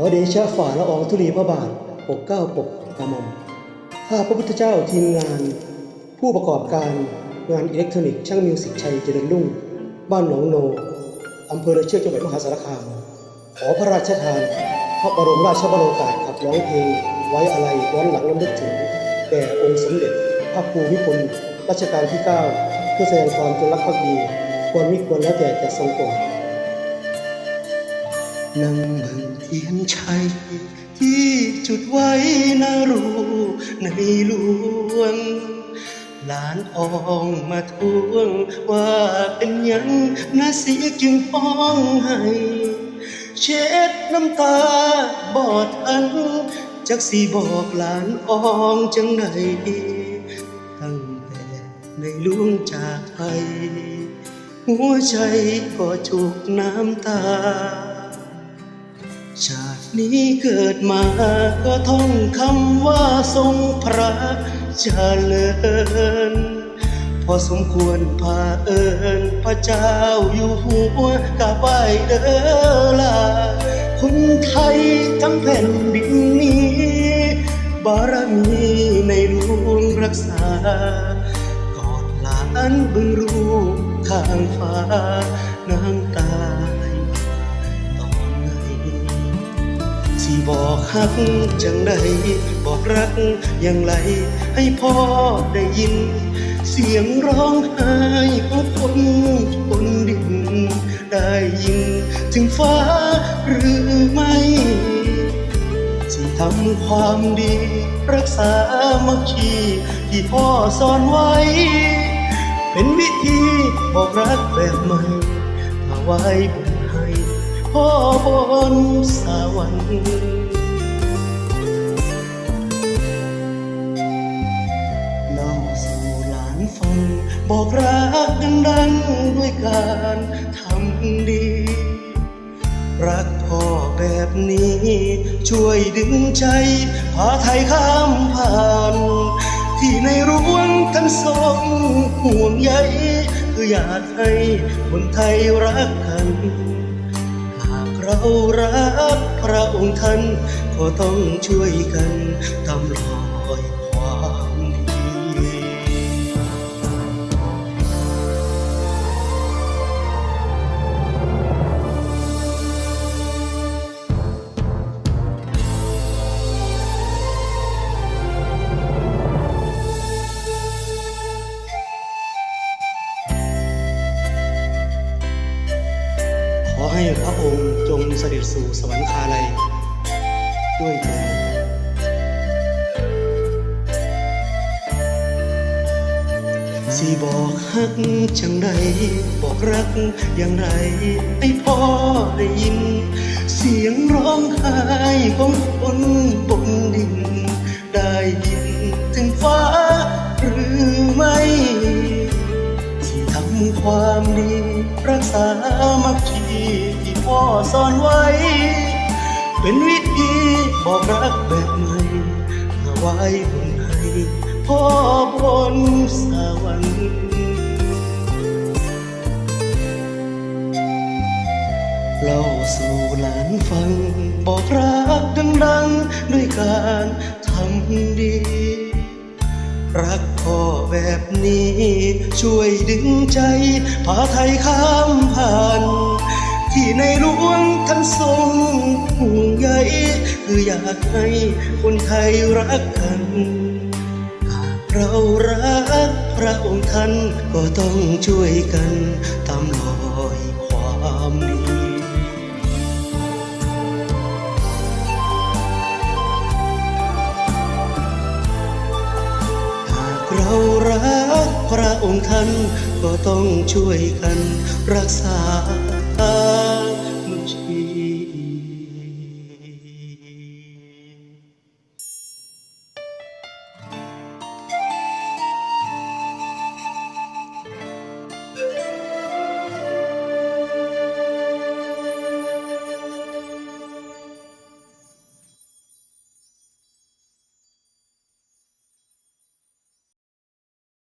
อเดชะฝ่าละอองธุลีพระบาทปกเก้าปกกระหม่อมข้าพระพุทธเจ้าทีมงาน ผู้ประกอบการงานอิเล็กทรอนิกส์ช่างมิวสิกชัยเจริญรุ่ง บ้านหนองโนอำเภอระเชือกจังหวัดมหาสารคาม ขอพระราชทานพระบรมราชบรมโกาสขับร้องเพลงไว้อะไรย้อนหลังลำลึกถึงแด่องค์สมเด็จพระภูมิพลรัชกาลที่ 9 เพื่อแสดงความจงรักภักดี ควรมิควรแล้วแต่จะทรงโปรด นั่งเบิ่งเทียนชัย ที่จุดไว้นารูในหลวงหลานอองมาทวงว่าเป็นยังนาเสียจึงฟ้องให้เช็ดน้ำตาบอดทันจักสีบอกหลานอองจังใดตั้งแต่ในหลวงจากไปหัวใจก็จุกน้ำตา นี้เกิดมาก็ท่องคำว่าทรงพระเจริญ พอสมควรพาเอิญพระเจ้าอยู่หัวกาไปเด้อลาคนไทยทั้งแผ่นดินนี้ บารมีในหลวงรักษา กอดหลานบึงรูปข้างฟ้าน้ำตาไสิบอกฮักจังใดบอกรักอย่างไร ให้พ่อได้ยิน เสียงร้องไห้ของคนบนดิน ได้ยิน ถึงฟ้าหรือไม่สิทำความดี รักษามัคคีที่พ่อสอนไว้ เป็นวิธีบอกรักแบบใหม่มาไว้บ พ่อบนสวรรค์เล่าสู่หลานฟังบอกรักดังด้วยการทำดี รักพ่อแบบนี้ ช่วยดึงใจ พาไทยข้ามผ่านที่ในร่วงท่านทรงห่วงใยคืออยากให้คนไทยรักกัน เรารักพระองค์ท่านก็ต้องช่วยกันตามรอย อให้พระองค์จงเสด็จสู่สวรรคาลัยด้วยเถิดสีบอกฮักจังใดบอกรักอย่างไรให้พ่อได้ยิน เสียงร้องไห้ของคนบนดิน ได้ยินถึงฟ้า ที่พ่อสอนไว้ เป็นวิธีบอกรักแบบใหม่มาไว้บนให้พ่อบนสวรรค์เล่าสู่หลานฟัง บอกรักดังๆ ด้วยการทำดี รักพ่อแบบนี้ ช่วยดึงใจ พาไทยข้ามผ่าน ที่ในห ลวานทรงห่วงใยคืออยากให้คนไทยรักกันหากเรารักพระองค์ท่านก็ต้องช่วยกันตามรอยความดีหากเรารักพระองค์ท่านก็ต้องช่วยกันรักษา que